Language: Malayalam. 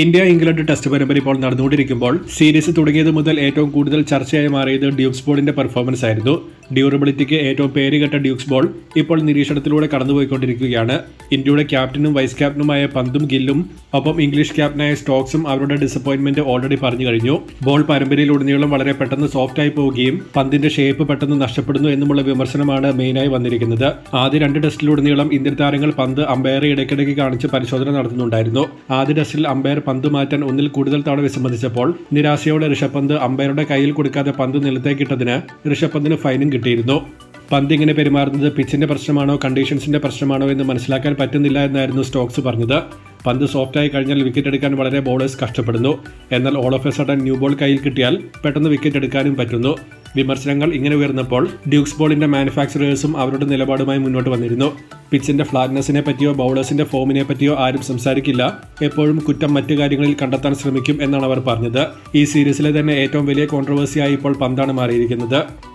ഇന്ത്യ ഇംഗ്ലണ്ട് ടെസ്റ്റ് പരമ്പര ഇപ്പോൾ നടന്നുകൊണ്ടിരിക്കുമ്പോൾ സീരീസ് തുടങ്ങിയത് മുതൽ ഏറ്റവും കൂടുതൽ ചർച്ചയായി മാറിയത് ഡ്യൂക്സ് ബോളിന്റെ പെർഫോമൻസ് ആയിരുന്നു. ഡ്യൂറബിലിറ്റിക്ക് ഏറ്റവും പേരുകെട്ട ഡ്യൂക്സ് ബോൾ ഇപ്പോൾ നിരീക്ഷണത്തിലൂടെ കടന്നുപോയിക്കൊണ്ടിരിക്കുകയാണ്. ഇന്ത്യയുടെ ക്യാപ്റ്റനും വൈസ് ക്യാപ്റ്റനുമായ പന്തും ഗില്ലും ഒപ്പം ഇംഗ്ലീഷ് ക്യാപ്റ്റനായ സ്റ്റോക്സും അവരുടെ ഡിസപ്പോയിന്റ്മെന്റ് ഓൾറെഡി പറഞ്ഞു കഴിഞ്ഞു. ബോൾ പരമ്പരയിലുടനീളം വളരെ പെട്ടെന്ന് സോഫ്റ്റ് ആയി പോവുകയും പന്തിന്റെ ഷേപ്പ് പെട്ടെന്ന് നഷ്ടപ്പെടുന്നു എന്നുമുള്ള വിമർശനമാണ് മെയിനായി വന്നിരിക്കുന്നത്. ആദ്യ രണ്ട് ടെസ്റ്റിലുടനീളം ഇന്ത്യൻ താരങ്ങൾ പന്ത് അമ്പയറെ ഇടയ്ക്കിടയ്ക്ക് കാണിച്ച് പരിശോധന നടത്തുന്നുണ്ടായിരുന്നു. ആദ്യ ടെസ്റ്റിൽ അമ്പയർ പന്ത് മാറ്റാൻ ഒന്നിൽ കൂടുതൽ തവണ വിസമ്മതിച്ചപ്പോൾ നിരാശയോടെ ഋഷഭ് പന്ത് അമ്പയറുടെ കയ്യിൽ കൊടുക്കാതെ പന്ത് നിലത്തേക്കിട്ടതിന് ഋഷഭ് പന്തിന് ഫൈനും കിട്ടിയിരുന്നു. പന്ത് ഇങ്ങനെ പെരുമാറുന്നത് പിച്ചിന്റെ പ്രശ്നമാണോ കണ്ടീഷൻസിന്റെ പ്രശ്നമാണോ എന്ന് മനസ്സിലാക്കാൻ പറ്റുന്നില്ല എന്നായിരുന്നു സ്റ്റോക്സ് പറഞ്ഞത്. പന്ത് സോഫ്റ്റായി കഴിഞ്ഞാൽ വിക്കറ്റ് എടുക്കാൻ വളരെ ബോളേഴ്സ് കഷ്ടപ്പെടുന്നു. എന്നാൽ all of a sudden new ball കയ്യിൽ കിട്ടിയാൽ പെട്ടെന്ന് വിക്കറ്റ് എടുക്കാനും പറ്റുന്നു. വിമർശനങ്ങൾ ഇങ്ങനെ ഉയർന്നപ്പോൾ ഡ്യൂക്സ് ബോളിന്റെ മാനുഫാക്ചറേഴ്സും അവരുടെ നിലപാടുമായി മുന്നോട്ട് വന്നിരുന്നു. പിച്ചിന്റെ ഫ്ലാറ്റ്നെസ്സിനെ പറ്റിയോ ബൗളേഴ്സിന്റെ ഫോമിനെ പറ്റിയോ ആരും സംസാരിക്കില്ല. എപ്പോഴും കുറ്റം മറ്റു കാര്യങ്ങളിൽ കണ്ടെത്താൻ ശ്രമിക്കും എന്നാണ് അവർ പറഞ്ഞത്. ഈ സീരീസിലെ തന്നെ ഏറ്റവും വലിയ കോൺട്രവേഴ്സിയായി ഇപ്പോൾ പന്താണ് മാറിയിരിക്കുന്നത്.